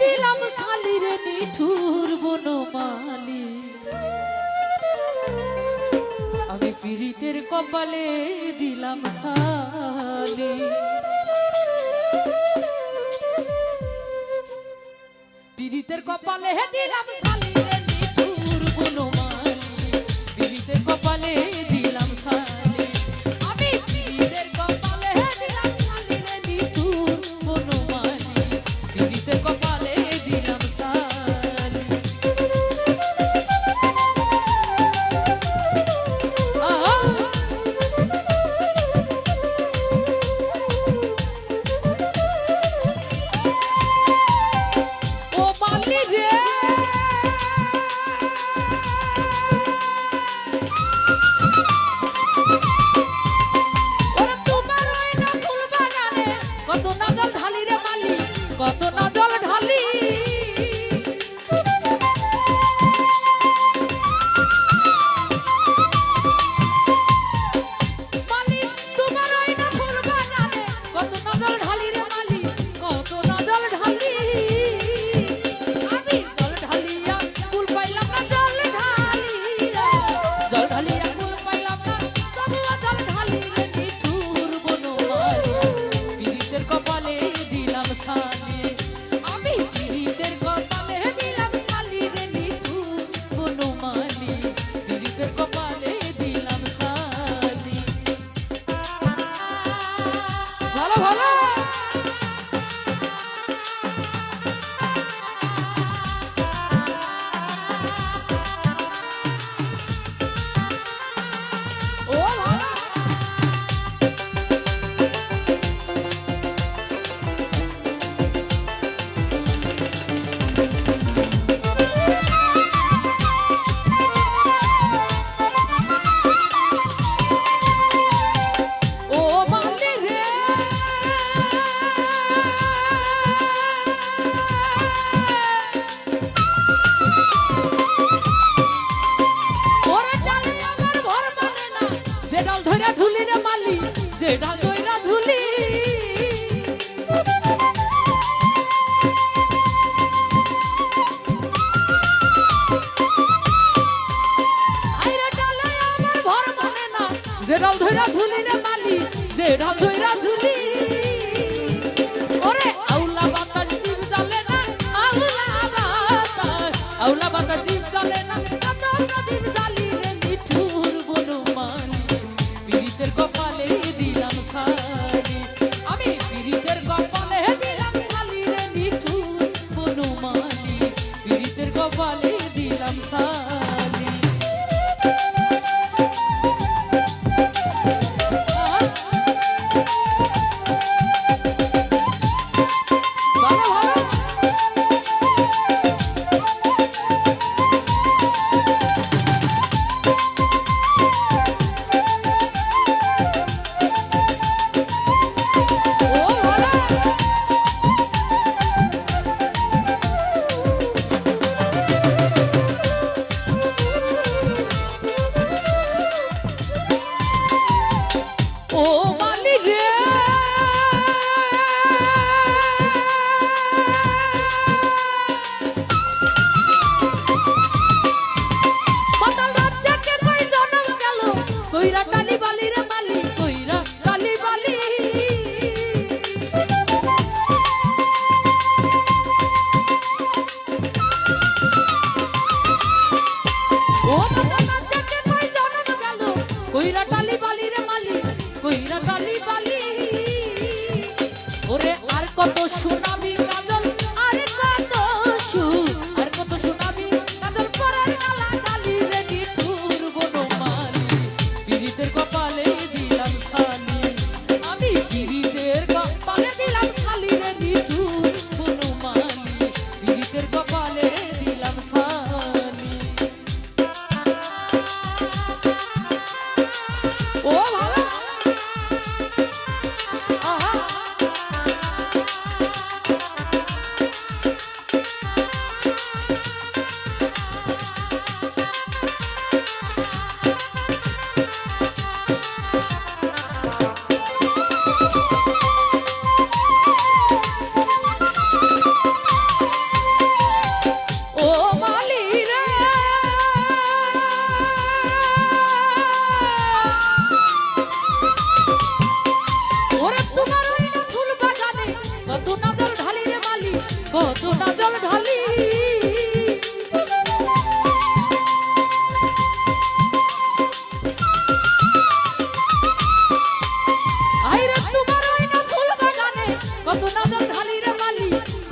দিলাম শালির নিঠুর বনমালি। আমি পীড়িতের কপালে দিলাম শালি। পীড়িতের কপালে দিলাম শালির নিঠুর বনমালি। পীড়িতের কপালে দিলাম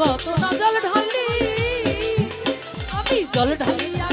কত না জল ঢালি আমি জল ঢালিয়া